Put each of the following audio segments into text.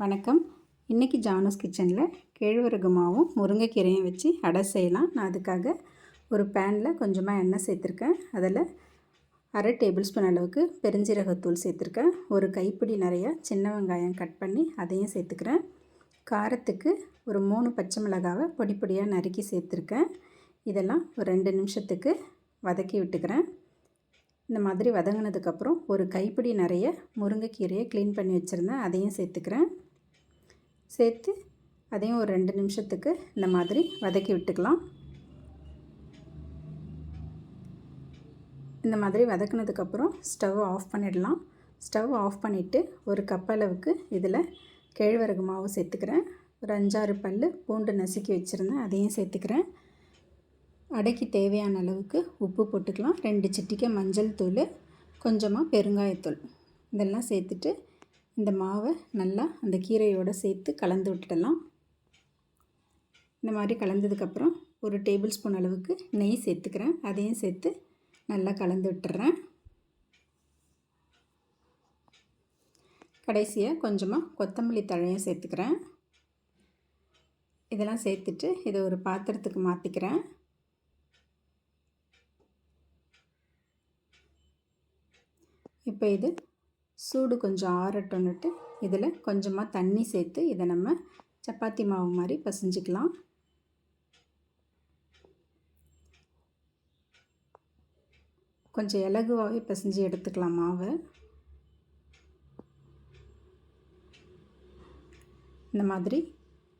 வணக்கம். இன்றைக்கி ஜானூஸ் கிச்சனில் கேழ்வரகு மாவும் முருங்கைக்கீரையும் வச்சு அடை செய்யலாம். நான் அதுக்காக ஒரு பேனில் கொஞ்சமாக எண்ணெய் சேர்த்துருக்கேன். அதில் அரை டேபிள் ஸ்பூன் அளவுக்கு பெருஞ்சீரகத்தூள் சேர்த்துருக்கேன். ஒரு கைப்பிடி நிறையா சின்ன வெங்காயம் கட் பண்ணி அதையும் சேர்த்துக்கிறேன். காரத்துக்கு ஒரு மூணு பச்சை மிளகாவை பொடி பொடியாக நறுக்கி சேர்த்துருக்கேன். இதெல்லாம் ஒரு ரெண்டு நிமிஷத்துக்கு வதக்கி விட்டுக்கிறேன். இந்த மாதிரி வதங்கினதுக்கப்புறம் ஒரு கைப்பிடி நிறைய முருங்கைக்கீரையை க்ளீன் பண்ணி வச்சுருந்தேன். அதையும் சேர்த்துக்கிறேன். சேர்த்து அதையும் ஒரு ரெண்டு நிமிஷத்துக்கு இந்த மாதிரி வதக்கி விட்டுக்கலாம். இந்த மாதிரி வதக்கினதுக்கப்புறம் ஸ்டவ் ஆஃப் பண்ணிடலாம். ஸ்டவ் ஆஃப் பண்ணிவிட்டு ஒரு கப் அளவுக்கு இதில் கேழ்வரகு மாவு சேர்த்துக்கிறேன். ஒரு அஞ்சாறு பல் பூண்டு நசுக்கி வச்சுருந்தேன் அதையும் சேர்த்துக்கிறேன். அடைக்கு தேவையான அளவுக்கு உப்பு போட்டுக்கலாம். ரெண்டு சிட்டிக்கை மஞ்சள் தூள் கொஞ்சமாக பெருங்காயத்தூள் இதெல்லாம் சேர்த்துட்டு இந்த மாவை நல்லா அந்த கீரையோடு சேர்த்து கலந்து விட்டுடலாம். இந்த மாதிரி கலந்ததுக்கப்புறம் ஒரு டேபிள் ஸ்பூன் அளவுக்கு நெய் சேர்த்துக்கிறேன். அதையும் சேர்த்து நல்லா கலந்து விட்டுறேன். கடைசியாக கொஞ்சமாக கொத்தமல்லி தழையும் சேர்த்துக்கிறேன். இதெல்லாம் சேர்த்துட்டு இதை ஒரு பாத்திரத்துக்கு மாற்றிக்கிறேன் இப்போ இது சூடு கொஞ்சம் ஆறட்டோன்னுட்டு இதில் கொஞ்சமாக தண்ணி சேர்த்து இதை நம்ம சப்பாத்தி மாவு மாதிரி பசைஞ்சிக்கலாம். கொஞ்சம் இலகுவாகவே பசைஞ்சு எடுத்துக்கலாம் மாவை. இந்த மாதிரி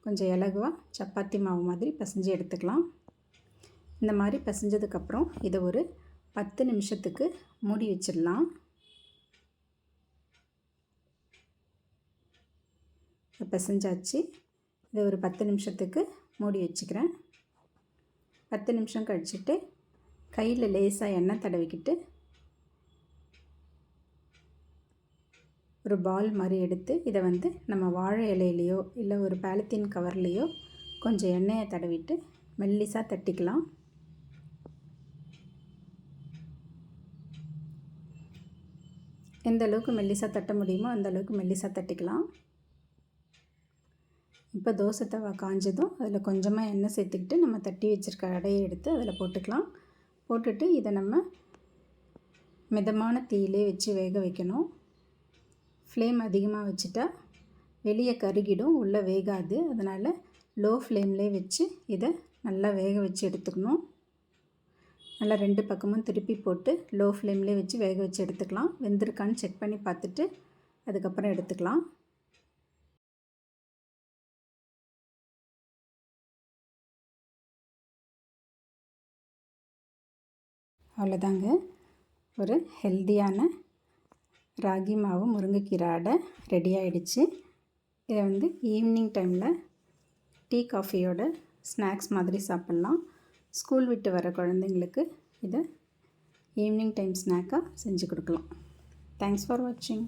கொஞ்சம் இலகுவாக சப்பாத்தி மாவு மாதிரி பசைஞ்சு எடுத்துக்கலாம். இந்த மாதிரி பசைஞ்சதுக்கப்புறம் இதை ஒரு பத்து நிமிஷத்துக்கு மூடி வச்சிடலாம். பிசைஞ்சாச்சு. இதை ஒரு பத்து நிமிஷத்துக்கு மூடி வச்சுக்கிறேன். பத்து நிமிஷம் கழிச்சுட்டு கையில் லேசாக எண்ணெய் தடவிக்கிட்டு ஒரு பால் மாதிரி எடுத்து இதை வந்து நம்ம வாழை இலையிலையோ இல்லை ஒரு பாலித்தீன் கவர்லேயோ கொஞ்சம் எண்ணெயை தடவிட்டு மெல்லிசாக தட்டிக்கலாம். எந்த அளவுக்கு மெல்லிசாக தட்ட முடியுமோ அந்த அளவுக்கு மெல்லிசாக தட்டிக்கலாம். இப்போ தோசை தவா காஞ்சதும் அதில் கொஞ்சமாக எண்ணெய் சேர்த்துக்கிட்டு நம்ம தட்டி வச்சுருக்க அடையை எடுத்து அதில் போட்டுக்கலாம். போட்டுட்டு இதை நம்ம மிதமான தீயிலே வச்சு வேக வைக்கணும். ஃப்ளேம் அதிகமாக வச்சுட்டா வெளியே கருகிடும் உள்ளே வேகாது. அதனால் லோ ஃப்ளேம்லேயே வச்சு இதை நல்லா வேக வச்சு எடுத்துக்கணும். நல்லா ரெண்டு பக்கமும் திருப்பி போட்டு லோ ஃப்ளேம்லேயே வச்சு வேக வச்சு எடுத்துக்கலாம். வெந்திருக்கான்னு செக் பண்ணி பார்த்துட்டு அதுக்கப்புறம் எடுத்துக்கலாம். அவ்வளோதாங்க. ஒரு ஹெல்த்தியான ராகி மாவு முருங்கைக்கீரை அடை ரெடி ஆகிடுச்சு இதை வந்து ஈவினிங் டைமில் டீ காஃபியோட ஸ்நாக்ஸ் மாதிரி சாப்பிட்லாம். ஸ்கூல் விட்டு வர குழந்தைங்களுக்கு இதை ஈவினிங் டைம் ஸ்நாக்காக செஞ்சு கொடுக்கலாம். தேங்க்ஸ் ஃபார் வாட்சிங்